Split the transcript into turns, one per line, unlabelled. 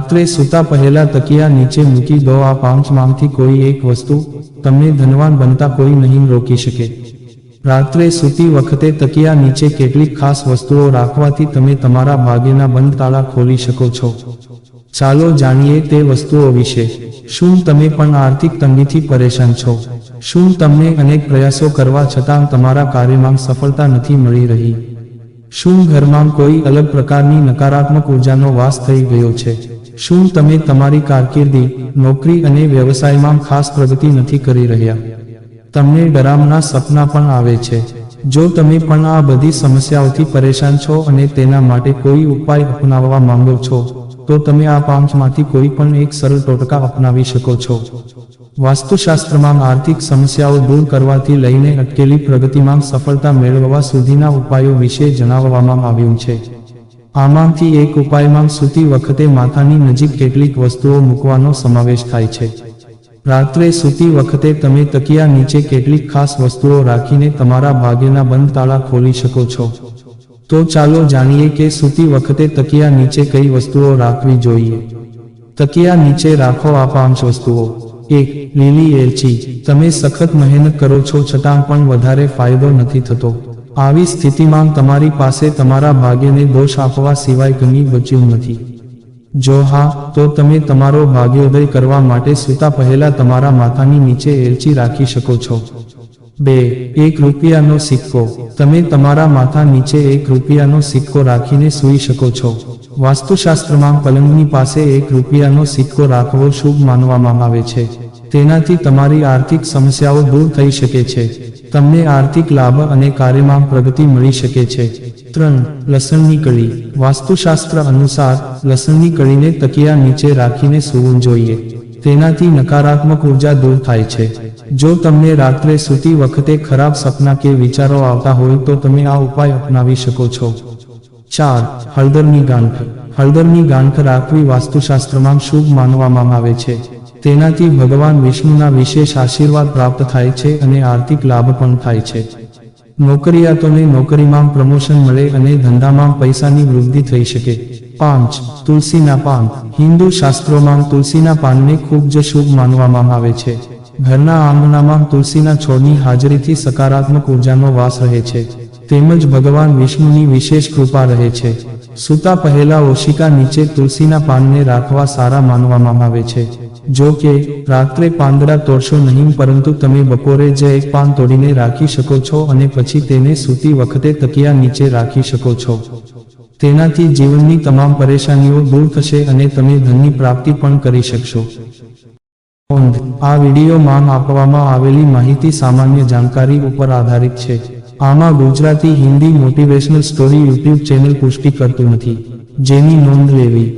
રાત્રે સૂતા પહેલા તકિયા નીચે મૂકી દો આ પાંચમાંથી કોઈ એક વસ્તુ તમને ધનવાન બનતા કોઈ નહીં રોકી શકે. રાત્રે સૂતી વખતે તકિયા નીચે કેટલીક ખાસ વસ્તુઓ રાખવાથી તમે તમારા ભાગ્યના બંધ તાળા ખોલી શકો છો. ચાલો જાણીએ તે વસ્તુઓ વિશે. શું તમે પણ આર્થિક તંગીથી પરેશાન છો? શું તમને અનેક પ્રયાસો કરવા છતાં તમારા કાર્યમાં સફળતા નથી મળી રહી? શું ઘરમાં કોઈ અલગ પ્રકારની નકારાત્મક ઉર્જાનો વાસ થઈ ગયો છે? શું તમે તમારી કારકિર્દી, નોકરી અને વ્યવસાયમાં ખાસ પ્રગતિ નથી કરી રહ્યા? તમને ડરામના સપના પણ આવે છે. જો તમે પણ આ બધી સમસ્યાઓથી પરેશાન છો અને તેના માટે કોઈ ઉપાય અપનાવવા માંગો છો, તો તમે આ પાંચમાંથી કોઈ પણ એક સરળ ટોટકા અપનાવી શકો છો. વાસ્તુશાસ્ત્રમાં આર્થિક સમસ્યાઓ દૂર કરવાથી લઈને અટકેલી પ્રગતિમાં સફળતા મેળવવા સુધીના ઉપાયો વિશે જણાવવામાં આવ્યું છે. આમાંથી એક ઉપાયમાં સૂતી વખતે માથાની નજીક કેટલીક વસ્તુઓ મૂકવાનો સમાવેશ થાય છે. રાત્રે સૂતી વખતે તમે તકિયા નીચે કેટલીક ખાસ વસ્તુઓ રાખીને તમારા ભાગ્યના બંધ તાળા ખોલી શકો છો. તો ચાલો જાણીએ કે સૂતી વખતે તકિયા નીચે કઈ વસ્તુઓ રાખવી જોઈએ. તકિયા નીચે રાખો આ પાંચ વસ્તુઓ. એક, લીલી એલચી. તમે સખત મહેનત કરો છો છતાં પણ વધારે ફાયદો નથી થતો. આવી સ્થિતિમાં તમારી પાસે તમારા ભાગ્યને દોષ આપવા સિવાય કંઈ બચ્યું નથી. જો હા, તો તમે તમારો ભાગ્યોદય કરવા માટે સૂતા પહેલા તમારા માથાની નીચે એલચી રાખી શકો છો. બે, એક રૂપિયાનો સિક્કો. તમે તમારા માથા નીચે એક રૂપિયાનો સિક્કો રાખીને સૂઈ શકો છો. વાસ્તુશાસ્ત્રમાં પલંગની પાસે એક રૂપિયાનો સિક્કો રાખવો શુભ માનવામાં આવે છે. તેનાથી તમારી આર્થિક સમસ્યાઓ દૂર થઈ શકે છે. તમને આર્થિક લાભ અને કાર્યમાં પ્રગતિ મળી શકે છે. ત્રણ, લસણની કળી. વાસ્તુશાસ્ત્ર અનુસાર, લસણની કળીને તકિયા નીચે રાખીને સૂવું જોઈએ. તેનાથી નકારાત્મક ઊર્જા દૂર થાય છે. જો તમને રાત્રે સૂતી વખતે ખરાબ સપના કે વિચારો આવતા હોય તો તમે આ ઉપાય અપનાવી શકો છો. ચાર, હળદરની ગાંઠ. હળદરની ગાંઠ રાખવી વાસ્તુશાસ્ત્રમાં શુભ માનવામાં આવે છે. તેનાથી ભગવાન વિષ્ણુના વિશેષ આશીર્વાદ પ્રાપ્ત થાય છે અને આર્થિક લાભ પણ થાય છે. નોકરિયાતોને નોકરીમાં પ્રમોશન મળે અને ધંધામાં પૈસાની વૃદ્ધિ થઈ શકે. પાંચ, તુલસીના પાન. હિન્દુ શાસ્ત્રોમાં તુલસીના પાનને ખૂબ જ શુભ માનવામાં આવે છે. ઘરના આંગણામાં તુલસીના છોડની હાજરીથી સકારાત્મક ઉર્જાનો વાસ રહે છે. તેમજ ભગવાન વિષ્ણુની વિશેષ કૃપા રહે છે. સૂતા પહેલા ઓશિકા નીચે તુલસીના પાનને રાખવા સારા માનવામાં આવે છે. જો કે રાત્રે પાંદડા તોડશો નહીં, પરંતુ તમે બપોરે જ એક પાન તોડીને રાખી શકો છો અને પછી તેને સૂતી વખતે તકિયા નીચે રાખી શકો છો. તેનાથી જીવનની તમામ પરેશાનીઓ દૂર થશે અને તમે ધનની પ્રાપ્તિ પણ કરી શકશો. આ વિડીયોમાં આપવામાં આવેલી માહિતી સામાન્ય જાણકારી ઉપર આધારિત છે. આમાં Gujarati Hindi motivational story YouTube channel પુષ્ટિ કરતું નથી. જેની નોંધ લેવી.